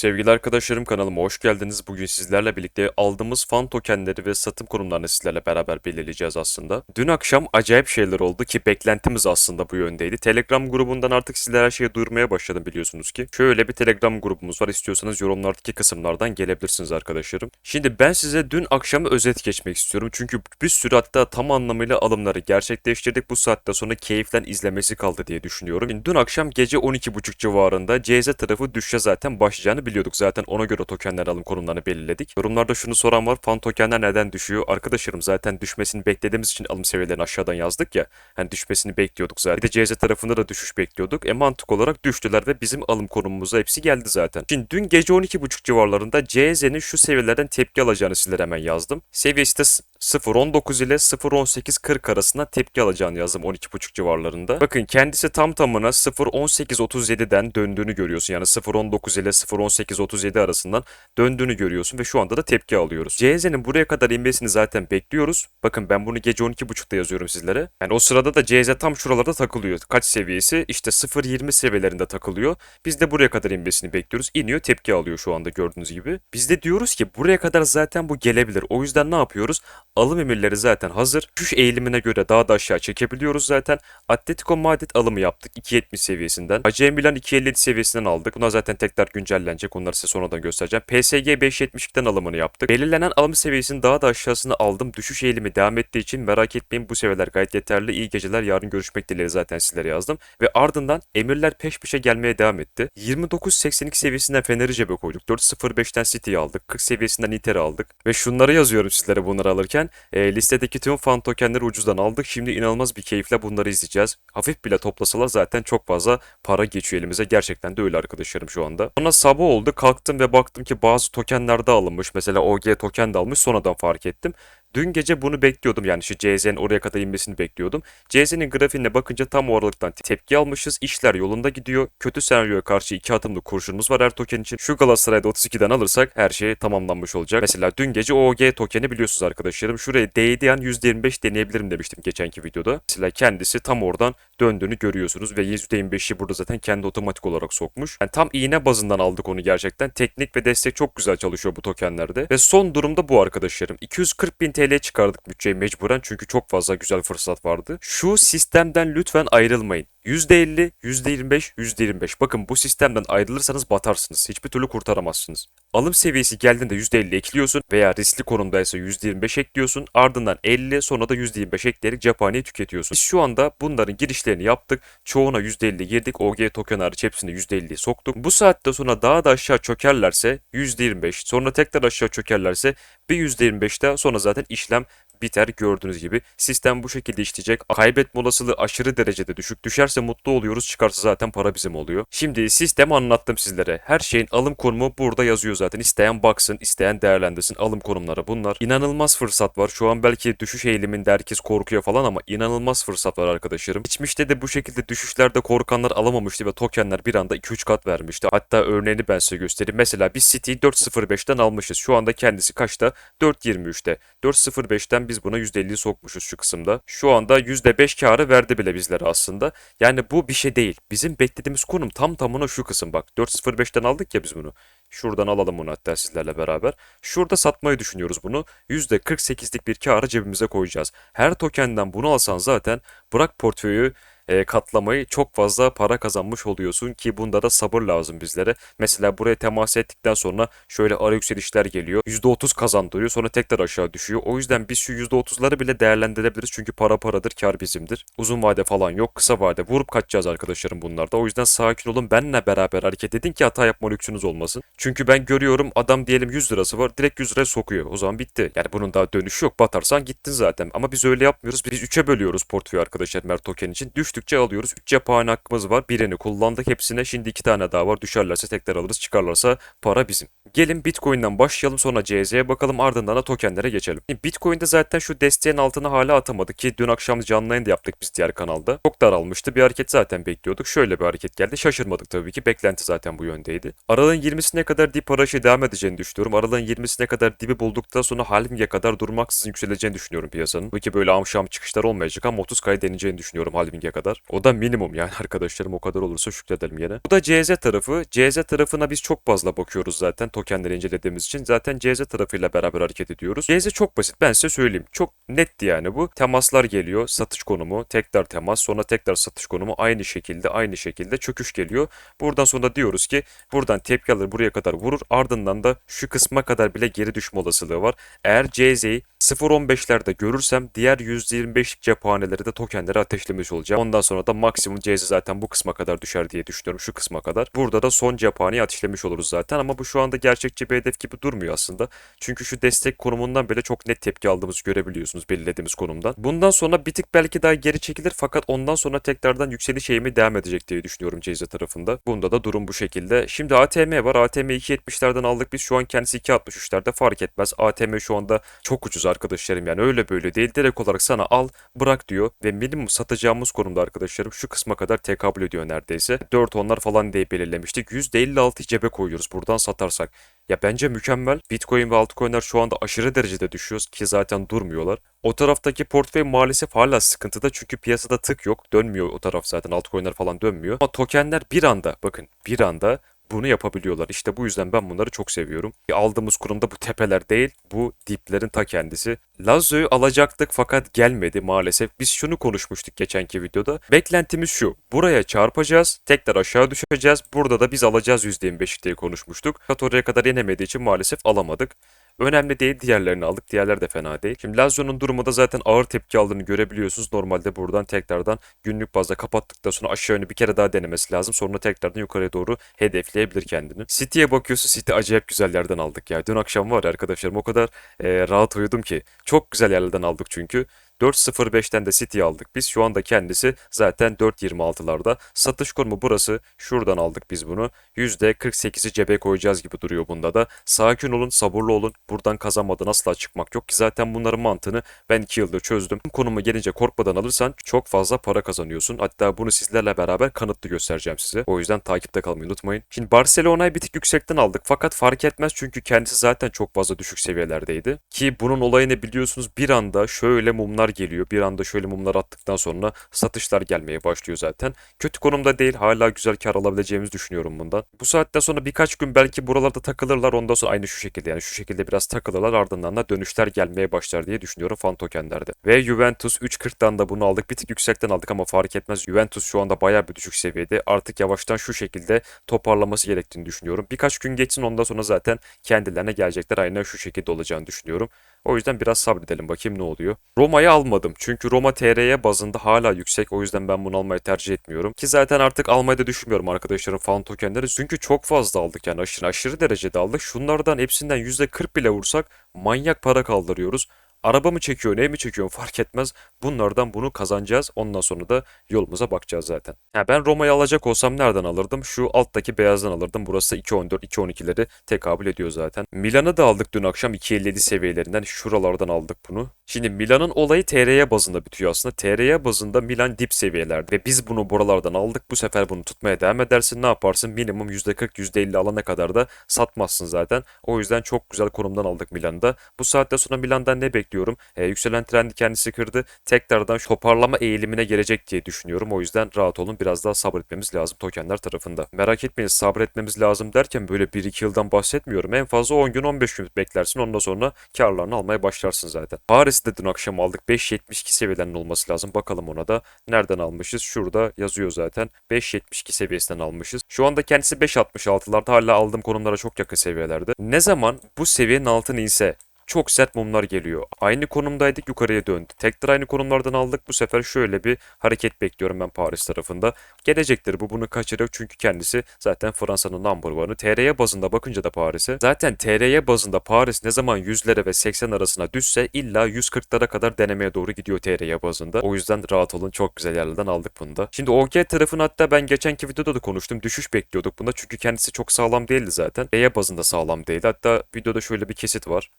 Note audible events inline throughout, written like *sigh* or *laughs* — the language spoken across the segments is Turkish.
Sevgili arkadaşlarım kanalıma hoş geldiniz. Bugün sizlerle birlikte aldığımız fan tokenleri ve satım kurumlarını sizlerle beraber belirleyeceğiz aslında. Dün akşam acayip şeyler oldu ki beklentimiz aslında bu yöndeydi. Telegram grubundan artık sizlere her şeyi duyurmaya başladım biliyorsunuz ki. Şöyle bir Telegram grubumuz var. İstiyorsanız yorumlardaki kısımlardan gelebilirsiniz arkadaşlarım. Şimdi ben size dün akşam özet geçmek istiyorum. Çünkü bir sürü hatta tam anlamıyla alımları gerçekleştirdik. Bu saatte sonra keyiflen izlemesi kaldı diye düşünüyorum. Şimdi dün akşam gece 12.30 civarında CZ tarafı düşüşe zaten başlayacağını biliyorduk. Zaten ona göre tokenler alım konumlarını belirledik. Yorumlarda şunu soran var. Fan tokenler neden düşüyor? Arkadaşlarım zaten düşmesini beklediğimiz için alım seviyelerini aşağıdan yazdık ya. Hani düşmesini bekliyorduk zaten. Bir de CZ tarafında da düşüş bekliyorduk. E mantık olarak düştüler ve bizim alım konumumuza hepsi geldi zaten. Şimdi dün gece 12.30 civarlarında CZ'nin şu seviyelerden tepki alacağını sizlere hemen yazdım. Seviyesi de 0.19 ile 0.18.40 arasında tepki alacağını yazdım 12.5 civarlarında. Bakın kendisi tam tamına 0.18.37'den döndüğünü görüyorsun. Yani 0.19 ile 0.18.37 arasından döndüğünü görüyorsun ve şu anda da tepki alıyoruz. CZ'nin buraya kadar inmesini zaten bekliyoruz. Bakın ben bunu gece 12.30'da yazıyorum sizlere. Yani o sırada da CZ tam şuralarda takılıyor. Kaç seviyesi? İşte 0.20 seviyelerinde takılıyor. Biz de buraya kadar inmesini bekliyoruz. İniyor tepki alıyor şu anda gördüğünüz gibi. Biz de diyoruz ki buraya kadar zaten bu gelebilir. O yüzden ne yapıyoruz? Alım emirleri zaten hazır. Düş eğilimine göre daha da aşağı çekebiliyoruz zaten. Atletico Madrid alımı yaptık 2.70 seviyesinden. AC Milan 2.57 seviyesinden aldık. Buna zaten tekrar güncellenecek. Onları size sonradan göstereceğim. PSG 5.72'den alımını yaptık. Belirlenen alım seviyesinin daha da aşağısını aldım. Düşüş eğilimi devam ettiği için merak etmeyin bu seviyeler gayet yeterli. İyi geceler. Yarın görüşmek dileğiyle zaten sizlere yazdım. Ve ardından emirler peş peşe gelmeye devam etti. 29.82 seviyesinden Fener'i cebe koyduk. 4.05'ten City'yi aldık. 40 seviyesinden Inter'i aldık. Ve şunları yazıyorum sizlere bunları alırken. E, listedeki tüm fan tokenleri ucuzdan aldık. Şimdi inanılmaz bir keyifle bunları izleyeceğiz. Hafif bile toplasalar zaten çok fazla para geçiyor elimize. Gerçekten de öyle arkadaşlarım şu anda. Sonra sabah oldu. Kalktım ve baktım ki bazı tokenler de alınmış. Mesela OG token de almış. Sonradan fark ettim. Dün gece bunu bekliyordum yani şu CZ'nin oraya kadar inmesini bekliyordum. CZ'nin grafiğine bakınca tam o aralıktan tepki almışız. İşler yolunda gidiyor. Kötü senaryoya karşı iki atımlı kurşunumuz var her token için. Şu Galatasaray'da 32'den alırsak her şey tamamlanmış olacak. Mesela dün gece OG tokeni biliyorsunuz arkadaşlarım. Şuraya değdiği an %25 deneyebilirim demiştim geçenki videoda. Mesela kendisi tam oradan döndüğünü görüyorsunuz ve %25'i burada zaten kendi otomatik olarak sokmuş. Yani tam iğne bazından aldık onu gerçekten. Teknik ve destek çok güzel çalışıyor bu tokenlerde. Ve son durumda bu arkadaşlarım. 240 bin TL çıkardık bütçeyi mecburen çünkü çok fazla güzel fırsat vardı. Şu sistemden lütfen ayrılmayın. %50, %25, %25. Bakın bu sistemden ayrılırsanız batarsınız. Hiçbir türlü kurtaramazsınız. Alım seviyesi geldiğinde %50 ekliyorsun veya riskli konumdaysa %25 ekliyorsun. Ardından 50 sonra da %25 ekleyerek cephaneyi tüketiyorsun. Biz şu anda bunların girişlerini yaptık. Çoğuna %50 girdik. OG token hariç hepsine %50 soktuk. Bu saatte sonra daha da aşağı çökerlerse %25 sonra tekrar aşağı çökerlerse bir %25 daha sonra zaten işlem biter gördüğünüz gibi. Sistem bu şekilde işleyecek. Kaybetme olasılığı aşırı derecede düşük. Düşerse mutlu oluyoruz. Çıkarsa zaten para bizim oluyor. Şimdi sistemi anlattım sizlere. Her şeyin alım konumu burada yazıyor zaten. İsteyen baksın, isteyen değerlendirsin. Alım konumları bunlar. İnanılmaz fırsat var. Şu an belki düşüş eğiliminde herkes korkuyor falan ama inanılmaz fırsat var arkadaşlarım. Geçmişte de bu şekilde düşüşlerde korkanlar alamamıştı ve tokenler bir anda 2-3 kat vermişti. Hatta örneğini ben size göstereyim. Mesela biz City'yi 4.05'ten almışız. Şu anda kendisi kaçta? 4.23'te. 4.05'ten biz buna %50 sokmuşuz şu kısımda. Şu anda %5 karı verdi bile bizlere aslında. Yani bu bir şey değil. Bizim beklediğimiz konum tam tamına şu kısım bak. 4.05'ten aldık ya biz bunu. Şuradan alalım bunu hatta sizlerle beraber. Şurada satmayı düşünüyoruz bunu. %48'lik bir karı cebimize koyacağız. Her tokenden bunu alsan zaten bırak portföyü e, katlamayı çok fazla para kazanmış oluyorsun ki bunda da sabır lazım bizlere. Mesela buraya temas ettikten sonra şöyle ara yükselişler geliyor. %30 kazandırıyor sonra tekrar aşağı düşüyor. O yüzden biz şu %30'ları bile değerlendirebiliriz çünkü para paradır kar bizimdir. Uzun vade falan yok kısa vade vurup kaçacağız arkadaşlarım bunlarda. O yüzden sakin olun benle beraber hareket edin ki hata yapma lüksünüz olmasın. Çünkü ben görüyorum adam diyelim 100 lirası var direkt 100 liraya sokuyor. O zaman bitti. Yani bunun daha dönüşü yok. Batarsan gittin zaten. Ama biz öyle yapmıyoruz. Biz 3'e bölüyoruz portföyü arkadaşlar Mert Token için. Düştükçe alıyoruz. 3 cephane hakkımız var. Birini kullandık hepsine. Şimdi 2 tane daha var. Düşerlerse tekrar alırız. Çıkarlarsa para bizim. Gelin Bitcoin'den başlayalım sonra CZ'ye bakalım ardından da tokenlere geçelim. Bitcoin'de zaten şu desteğin altına hala atamadık ki dün akşam canlı yayın yaptık biz diğer kanalda. Çok daralmıştı. Bir hareket zaten bekliyorduk. Şöyle bir hareket geldi. Şaşırmadık tabii ki. Beklenti zaten bu yöndeydi. Aralığın 20'sine kadar dip arayışı devam edeceğini düşünüyorum. Aralığın 20'sine kadar dibi bulduktan sonra halving'e kadar durmaksızın yükseleceğini düşünüyorum piyasanın. Bu ki böyle amşam çıkışlar olmayacak ama 30 kaya deneyeceğini düşünüyorum halving'e kadar. Kadar. O da minimum yani arkadaşlarım o kadar olursa şükredelim yine. Bu da CZ tarafı. CZ tarafına biz çok fazla bakıyoruz zaten tokenleri incelediğimiz için. Zaten CZ tarafıyla beraber hareket ediyoruz. CZ çok basit ben size söyleyeyim. Çok netti yani bu. Temaslar geliyor. Satış konumu. Tekrar temas. Sonra tekrar satış konumu. Aynı şekilde aynı şekilde çöküş geliyor. Buradan sonra diyoruz ki buradan tepki alır buraya kadar vurur. Ardından da şu kısma kadar bile geri düşme olasılığı var. Eğer CZ'yi 0.15'lerde görürsem diğer %25'lik cephaneleri de tokenleri ateşlemiş olacağım. Ondan sonra da maksimum CZ zaten bu kısma kadar düşer diye düşünüyorum şu kısma kadar. Burada da son cephaneyi ateşlemiş oluruz zaten ama bu şu anda gerçekçi bir hedef gibi durmuyor aslında. Çünkü şu destek konumundan bile çok net tepki aldığımızı görebiliyorsunuz belirlediğimiz konumdan. Bundan sonra bir tık belki daha geri çekilir fakat ondan sonra tekrardan yükseliş eğimi devam edecek diye düşünüyorum CZ tarafında. Bunda da durum bu şekilde. Şimdi ATM var. ATM 2.70'lerden aldık biz. Şu an kendisi 2.63'lerde fark etmez. ATM şu anda çok ucuz arkadaşlarım yani öyle böyle değil. Direkt olarak sana al bırak diyor ve minimum satacağımız konumda arkadaşlarım şu kısma kadar tekabül ediyor neredeyse. 4 onlar falan diye belirlemiştik. %56 cebe koyuyoruz buradan satarsak. Ya bence mükemmel. Bitcoin ve altcoin'ler şu anda aşırı derecede düşüyor ki zaten durmuyorlar. O taraftaki portföy maalesef hala sıkıntıda çünkü piyasada tık yok. Dönmüyor o taraf zaten altcoin'ler falan dönmüyor. Ama tokenler bir anda bakın bir anda bunu yapabiliyorlar. İşte bu yüzden ben bunları çok seviyorum. Aldığımız kurumda bu tepeler değil, bu diplerin ta kendisi. Lazio'yu alacaktık fakat gelmedi maalesef. Biz şunu konuşmuştuk geçenki videoda. Beklentimiz şu. Buraya çarpacağız, tekrar aşağı düşeceğiz. Burada da biz alacağız %25 diye konuşmuştuk. Fakat kadar inemediği için maalesef alamadık. Önemli değil diğerlerini aldık. Diğerler de fena değil. Şimdi Lazio'nun durumu da zaten ağır tepki aldığını görebiliyorsunuz. Normalde buradan tekrardan günlük bazda kapattıktan sonra aşağı yönlü bir kere daha denemesi lazım. Sonra tekrardan yukarıya doğru hedefleyebilir kendini. City'ye bakıyorsun City acayip güzel yerden aldık ya. Dün akşam var arkadaşlarım o kadar e, rahat uyudum ki. Çok güzel yerlerden aldık çünkü. 4.05'ten de City aldık. Biz şu anda kendisi zaten 4.26'larda. Satış konumu burası. Şuradan aldık biz bunu. %48'i cebe koyacağız gibi duruyor bunda da. Sakin olun, sabırlı olun. Buradan kazanmadan asla çıkmak yok ki zaten bunların mantığını ben 2 yıldır çözdüm. Konumu gelince korkmadan alırsan çok fazla para kazanıyorsun. Hatta bunu sizlerle beraber kanıtlı göstereceğim size. O yüzden takipte kalmayı unutmayın. Şimdi Barcelona'yı bir tık yüksekten aldık fakat fark etmez çünkü kendisi zaten çok fazla düşük seviyelerdeydi. Ki bunun olayını biliyorsunuz bir anda şöyle mumlar geliyor. Bir anda şöyle mumlar attıktan sonra satışlar gelmeye başlıyor zaten. Kötü konumda değil. Hala güzel kar alabileceğimizi düşünüyorum bundan. Bu saatten sonra birkaç gün belki buralarda takılırlar. Ondan sonra aynı şu şekilde yani şu şekilde biraz takılırlar. Ardından da dönüşler gelmeye başlar diye düşünüyorum fan tokenlerde. Ve Juventus 3.40'dan da bunu aldık. Bir tık yüksekten aldık ama fark etmez. Juventus şu anda bayağı bir düşük seviyede. Artık yavaştan şu şekilde toparlaması gerektiğini düşünüyorum. Birkaç gün geçsin ondan sonra zaten kendilerine gelecekler. Aynen şu şekilde olacağını düşünüyorum. O yüzden biraz sabredelim bakayım ne oluyor. Roma'yı almadım. Çünkü Roma TR'ye bazında hala yüksek. O yüzden ben bunu almayı tercih etmiyorum. Ki zaten artık almayı da düşünmüyorum arkadaşlarım fan tokenleri. Çünkü çok fazla aldık yani aşırı aşırı derecede aldık. Şunlardan hepsinden %40 bile vursak manyak para kaldırıyoruz. Araba mı çekiyor, ne mi çekiyor fark etmez. Bunlardan bunu kazanacağız. Ondan sonra da yolumuza bakacağız zaten. Ha, ben Roma'yı alacak olsam nereden alırdım? Şu alttaki beyazdan alırdım. Burası 2.14, 2.12'leri tekabül ediyor zaten. Milan'ı da aldık dün akşam 2.57 seviyelerinden. Şuralardan aldık bunu. Şimdi Milan'ın olayı TR'ye bazında bitiyor aslında. TR'ye bazında Milan dip seviyelerde. Ve biz bunu buralardan aldık. Bu sefer bunu tutmaya devam edersin. Ne yaparsın? Minimum %40, %50 alana kadar da satmazsın zaten. O yüzden çok güzel konumdan aldık Milan'da. Bu saatte sonra Milan'dan ne bekliyorum? Ee, yükselen trendi kendisi kırdı. Tekrardan toparlama eğilimine gelecek diye düşünüyorum. O yüzden rahat olun. Biraz daha sabretmemiz lazım tokenler tarafında. Merak etmeyin sabretmemiz lazım derken böyle 1-2 yıldan bahsetmiyorum. En fazla 10 gün 15 gün beklersin. Ondan sonra karlarını almaya başlarsın zaten. Paris'te dün akşam aldık. 5.72 seviyelerinin olması lazım. Bakalım ona da. Nereden almışız? Şurada yazıyor zaten. 5.72 seviyesinden almışız. Şu anda kendisi 5.66'larda hala aldığım konumlara çok yakın seviyelerde. Ne zaman bu seviyenin altına inse çok sert mumlar geliyor. Aynı konumdaydık yukarıya döndü. Tekrar aynı konumlardan aldık. Bu sefer şöyle bir hareket bekliyorum ben Paris tarafında. Gelecektir bu bunu kaçırıyor çünkü kendisi zaten Fransa'nın number one'ı. TR'ye bazında bakınca da Paris'e. Zaten TR'ye bazında Paris ne zaman 100'lere ve 80 arasına düşse illa 140'lara kadar denemeye doğru gidiyor TR'ye bazında. O yüzden rahat olun çok güzel yerlerden aldık bunu da. Şimdi OG tarafını hatta ben geçenki videoda da konuştum. Düşüş bekliyorduk bunda çünkü kendisi çok sağlam değildi zaten. TR'ye bazında sağlam değildi. Hatta videoda şöyle bir kesit var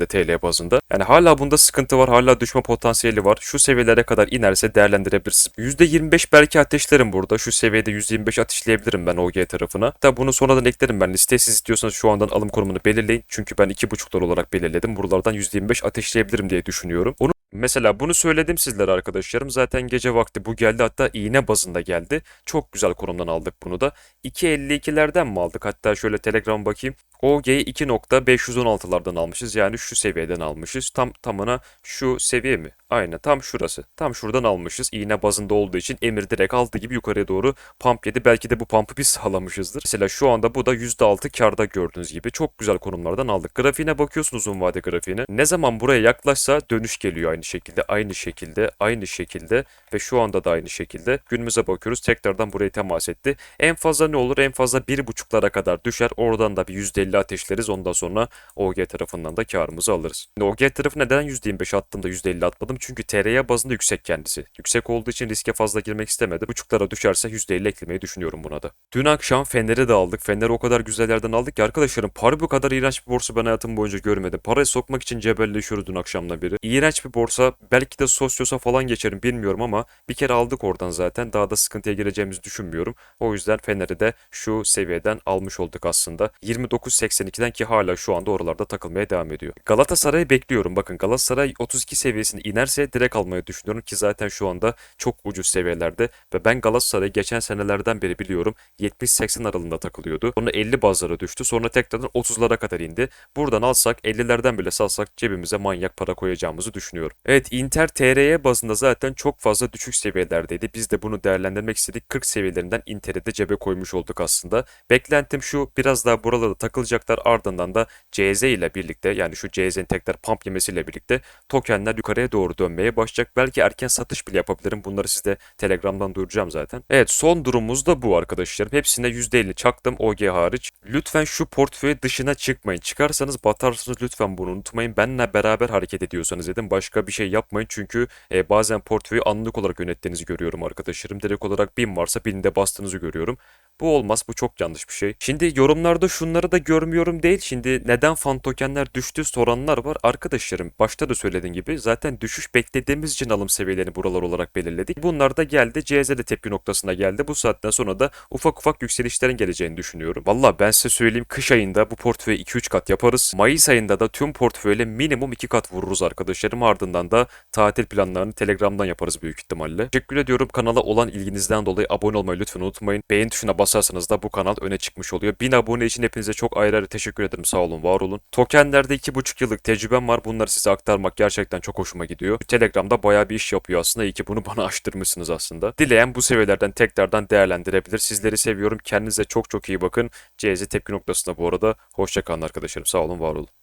de TL bazında. Yani hala bunda sıkıntı var. Hala düşme potansiyeli var. Şu seviyelere kadar inerse değerlendirebilirsiniz. %25 belki ateşlerim burada. Şu seviyede %25 ateşleyebilirim ben OG tarafına. Hatta bunu sonradan eklerim ben listeye. Siz istiyorsanız şu andan alım konumunu belirleyin. Çünkü ben 2.5'lar olarak belirledim. Buralardan %25 ateşleyebilirim diye düşünüyorum. Onun Mesela bunu söyledim sizlere arkadaşlarım. Zaten gece vakti bu geldi hatta iğne bazında geldi. Çok güzel konumdan aldık bunu da. 2.52'lerden mi aldık? Hatta şöyle Telegram bakayım. OG'yi 2.516'lardan almışız. Yani şu seviyeden almışız. Tam tamına şu seviye mi? Aynen tam şurası. Tam şuradan almışız. İğne bazında olduğu için emir direkt aldığı gibi yukarıya doğru pump yedi. Belki de bu pump'ı biz sağlamışızdır. Mesela şu anda bu da %6 karda gördüğünüz gibi. Çok güzel konumlardan aldık. Grafiğine bakıyorsunuz uzun vade grafiğine. Ne zaman buraya yaklaşsa dönüş geliyor aynı şekilde. Aynı şekilde. Aynı şekilde. Ve şu anda da aynı şekilde. Günümüze bakıyoruz. Tekrardan buraya temas etti. En fazla ne olur? En fazla 1.5'lara kadar düşer. Oradan da bir %50 ateşleriz. Ondan sonra OG tarafından da karımızı alırız. Şimdi OG tarafı neden %25 attım da %50 atmadım? Çünkü TRY bazında yüksek kendisi. Yüksek olduğu için riske fazla girmek istemedim. Buçuklara düşerse %50 eklemeyi düşünüyorum buna da. Dün akşam Fener'i de aldık. Fener'i o kadar güzel yerden aldık ki arkadaşlarım para bu kadar iğrenç bir borsa ben hayatım boyunca görmedim. Parayı sokmak için cebelleşiyoruz dün akşamdan beri. İğrenç bir borsa. Belki de sosyosa falan geçerim bilmiyorum ama bir kere aldık oradan zaten. Daha da sıkıntıya gireceğimizi düşünmüyorum. O yüzden Fener'i de şu seviyeden almış olduk aslında. 29.82'den ki hala şu anda oralarda takılmaya devam ediyor. Galatasaray'ı bekliyorum. Bakın Galatasaray 32 seviyesine inerse direkt almayı düşünüyorum ki zaten şu anda çok ucuz seviyelerde ve ben Galatasaray'ı geçen senelerden beri biliyorum 70-80 aralığında takılıyordu. Sonra 50 bazlara düştü. Sonra tekrardan 30'lara kadar indi. Buradan alsak 50'lerden bile salsak cebimize manyak para koyacağımızı düşünüyorum. Evet Inter TRY bazında zaten çok fazla düşük seviyelerdeydi. Biz de bunu değerlendirmek istedik. 40 seviyelerinden Inter'i de cebe koymuş olduk aslında. Beklentim şu biraz daha buralarda takılacaklar ardından da CZ ile birlikte yani şu CZ'nin tekrar pump yemesiyle birlikte tokenler yukarıya doğru dönmeye başlayacak. Belki erken satış bile yapabilirim. Bunları size Telegram'dan duyuracağım zaten. Evet son durumumuz da bu arkadaşlarım. Hepsine %50 çaktım OG hariç. Lütfen şu portföy dışına çıkmayın. Çıkarsanız batarsınız lütfen bunu unutmayın. Benle beraber hareket ediyorsanız dedim. Başka bir şey yapmayın çünkü e, bazen portföyü anlık olarak yönettiğinizi görüyorum arkadaşlarım. Direkt olarak bin varsa binde bastığınızı görüyorum. Bu olmaz. Bu çok yanlış bir şey. Şimdi yorumlarda şunları da görmüyorum değil. Şimdi neden fan tokenler düştü soranlar var. Arkadaşlarım başta da söylediğim gibi zaten düşüş beklediğimiz için alım seviyelerini buralar olarak belirledik. Bunlar da geldi. CZ de tepki noktasına geldi. Bu saatten sonra da ufak ufak yükselişlerin geleceğini düşünüyorum. Valla ben size söyleyeyim kış ayında bu portföyü 2-3 kat yaparız. Mayıs ayında da tüm portföyle minimum 2 kat vururuz arkadaşlarım. Ardından da tatil planlarını Telegram'dan yaparız büyük ihtimalle. Teşekkür ediyorum kanala olan ilginizden dolayı abone olmayı lütfen unutmayın. Beğen tuşuna basarsanız da bu kanal öne çıkmış oluyor. 1000 abone için hepinize çok ayrı ayrı teşekkür ederim. Sağ olun, var olun. Tokenlerde 2,5 yıllık tecrübem var. Bunları size aktarmak gerçekten çok hoşuma gidiyor. Telegram'da bayağı bir iş yapıyor aslında. İyi ki bunu *laughs* bana açtırmışsınız aslında. Dileyen bu seviyelerden tekrardan değerlendirebilir. Sizleri seviyorum. Kendinize çok çok iyi bakın. CZ tepki noktasında bu arada. Hoşçakalın arkadaşlarım. Sağ olun, var olun.